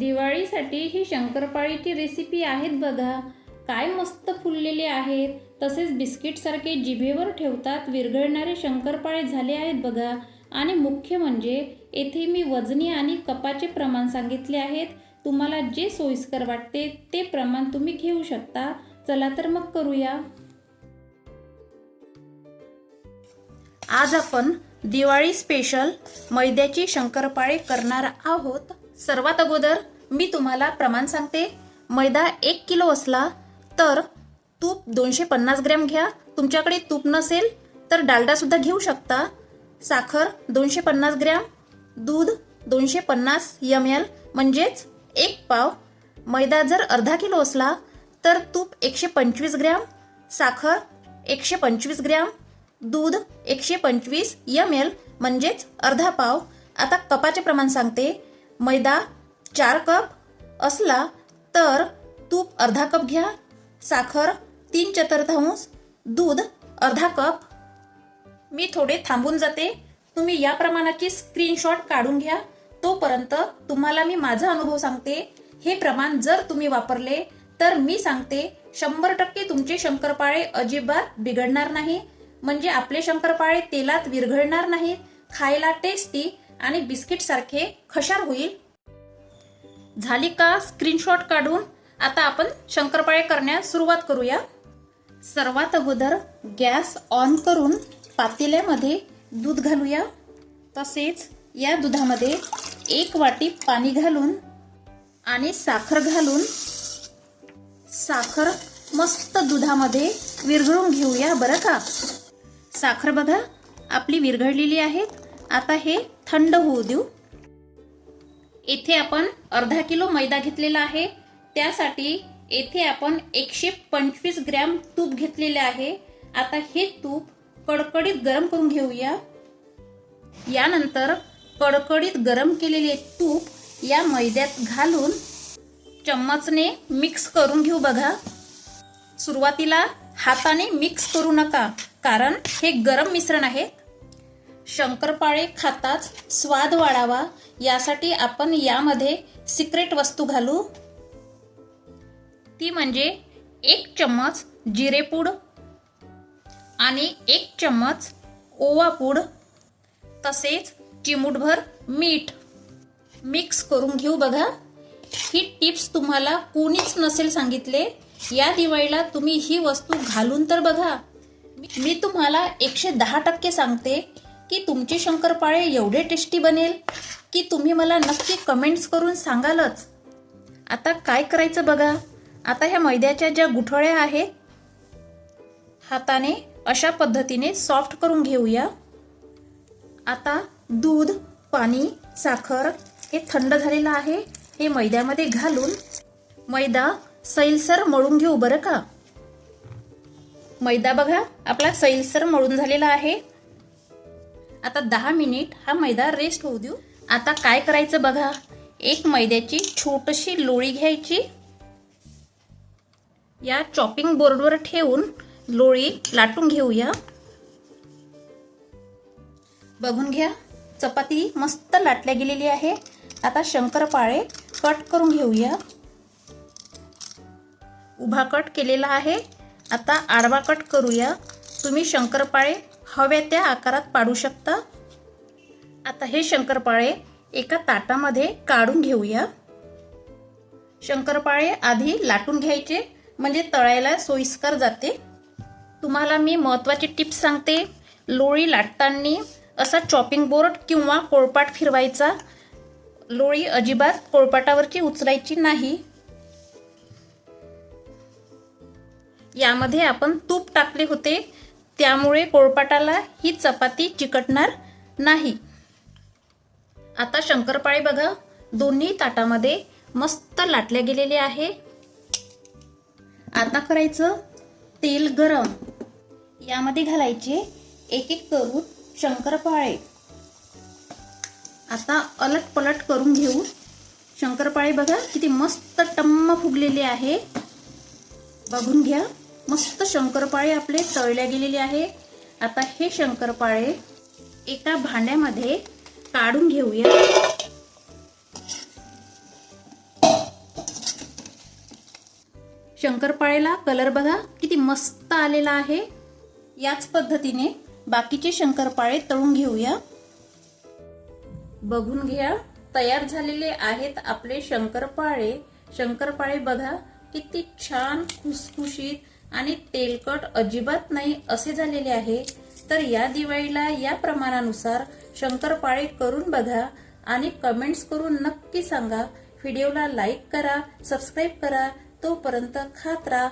दिवाळीसाठी ही शंकरपाळीची रेसिपी आहेत बघा. काय मस्त फुललेले आहेत. तसेच बिस्किटसारखे जिभेवर ठेवतात विरघळणारे शंकरपाळे झाले आहेत बघा. आणि मुख्य म्हणजे येथे मी वजनी आणि कपाचे प्रमाण सांगितले आहेत. तुम्हाला जे सोयीस्कर वाटते ते प्रमाण तुम्ही घेऊ शकता. चला तर मग करूया. आज आपण दिवाळी स्पेशल मैद्याची शंकरपाळे करणार आहोत. सर्वात अगोदर मी तुम्हाला प्रमाण सांगते. मैदा एक किलो असला तर तूप दोनशे पन्नास ग्रॅम घ्या. तुमच्याकडे तूप नसेल तर डालडासुद्धा घेऊ शकता. साखर दोनशे पन्नास ग्रॅम दूध दोनशे पन्नास एम एल म्हणजेच एक पाव. मैदा जर अर्धा किलो असला तर तूप एकशे पंचवीस ग्रॅम साखर एकशे पंचवीस ग्रॅम दूध एकशे पंचवीस एम एल म्हणजेच अर्धा पाव. आता कपाचे प्रमाण सांगते. मैदा चार कप असला तर तूप अर्धा कप घ्या. साखर तीन चतुर्थांश दूध अर्धा कप. मी थोडे थांबून जाते. तुम्ही या प्रमाणाची स्क्रीनशॉट काढून घ्या. तोपर्यंत तुम्हाला मी माझा अनुभव सांगते. हे प्रमाण जर तुम्ही वापरले तर मी सांगते शंभर टक्के तुमचे शंकरपाळे अजिबात बिघडणार नाही. म्हणजे आपले शंकरपाळे तेलात विरघळणार नाही. खायला टेस्टी आणि बिस्किट सारखे खशार होईल. झाली का स्क्रीनशॉट काढून? आता आपण शंकरपाळे करण्यास सुरुवात करूया. सर्वात अगोदर गॅस ऑन करून पातेल्यामध्ये दूध घालूया. तसेच या दुधामध्ये एक वाटी पाणी घालून आणि साखर घालून साखर मस्त दुधामध्ये विरघळून घेऊया बरं का? साखर बघा आपली विरघळलेली आहे आता हे थंड होऊ देऊ. येथे आपण अर्धा किलो मैदा घेतलेला आहे. त्यासाठी येथे आपण एकशे पंचवीस ग्रॅम तूप घेतलेले आहे. आता हे तूप कडकडीत गरम करून घेऊया. यानंतर कडकडीत गरम केलेले तूप या मैद्यात घालून चम्मचने मिक्स करून घेऊ बघा. सुरुवातीला हाताने मिक्स करू नका कारण हे गरम मिश्रण आहे. शंकरपाळे खाताच स्वाद वाढावा यासाठी आपण यामध्ये सिक्रेट वस्तू घालू. ती म्हणजे एक चम्मच जिरेपूड आणि एक चम्मच ओवा पूड तसेच चिमूटभर मीठ. मिक्स करून घेऊ बघा. ही टिप्स तुम्हाला कोणीच नसेल सांगितले या दिवाळीला तुम्ही ही वस्तू घालून तर बघा. मी तुम्हाला एकशे दहा टक्के सांगते की तुमचे शंकरपाळे एवढे टेस्टी बनेल की तुम्ही मला नक्की कमेंट्स करून सांगालच. आता काय करायचं बघा. आता ह्या मैद्याच्या ज्या गुठळ्या आहेत हाताने अशा पद्धतीने सॉफ्ट करून घेऊया. आता दूध पाणी साखर हे थंड झालेलं आहे. हे मैद्यामध्ये घालून मैदा सैलसर मळून घेऊ बरं का? मैदा बघा आपला सैलसर मळून झालेला आहे. आता दहा मिनिट हा मैदा रेस्ट होऊ देऊ. आता काय करायचं बघा? एक मैद्याची छोटीशी लोळी घ्यायची. या चॉपिंग बोर्डवर ठेवून लोळी लाटून घेऊया. बघून घ्या चपाती मस्त लाटल्या गेलेली आहे. आता शंकरपाळे कट करून घेऊया. उभा कट केलेला आहे. आता आडवा कट करूया. तुम्ही शंकरपाळे हव्या त्या आकारात पाडू शकता. आता हे शंकरपाळे एका ताटामध्ये काढून घेऊया. शंकरपाळे आधी लाटून घ्यायचे म्हणजे तळायला सोयीस्कर जाते. तुम्हाला मी महत्त्वाची टिप्स सांगते. लोळी लाटताना असा चॉपिंग बोर्ड किंवा कोळपाट फिरवायचा. लोळी अजिबात कोळपाटावरची उचलायची नाही. यामध्ये आपण तूप टाकले होते. त्यामुळे कोळपाटाला ही चपाती चिकटणार नाही. आता शंकरपाळे बघा दोन्ही ताटामध्ये मस्त लाटल्या गेलेले आहे. आता करायचं तेल गरम. यामध्ये घालायचे एक एक करून शंकरपाळे. आता अलट पलट करून घेऊ. शंकरपाळे बघा किती मस्त टम्म फुगलेले आहे. बघून घ्या. मस्त शंकरपाळे आपले तळल्या गेलेले आहे. आता हे शंकरपाळे एका भांड्यामध्ये काढून घेऊया. शंकरपाळेला कलर बघा किती मस्त आलेला आहे. याच पद्धतीने बाकीचे शंकरपाळे तळून घेऊया. बघून घ्या तयार झालेले आहेत आपले शंकरपाळे. शंकरपाळे बघा किती छान खुसखुशीत आणि तेलकट अजिबात नाही असे झालेले आहे तर या दिवाळीला या प्रमाणानुसार शंकरपाळे करून बघा आणि कमेंट्स करून नक्की सांगा. व्हिडिओला लाईक करा सबस्क्राईब करा तोपर्यंत खात राहा.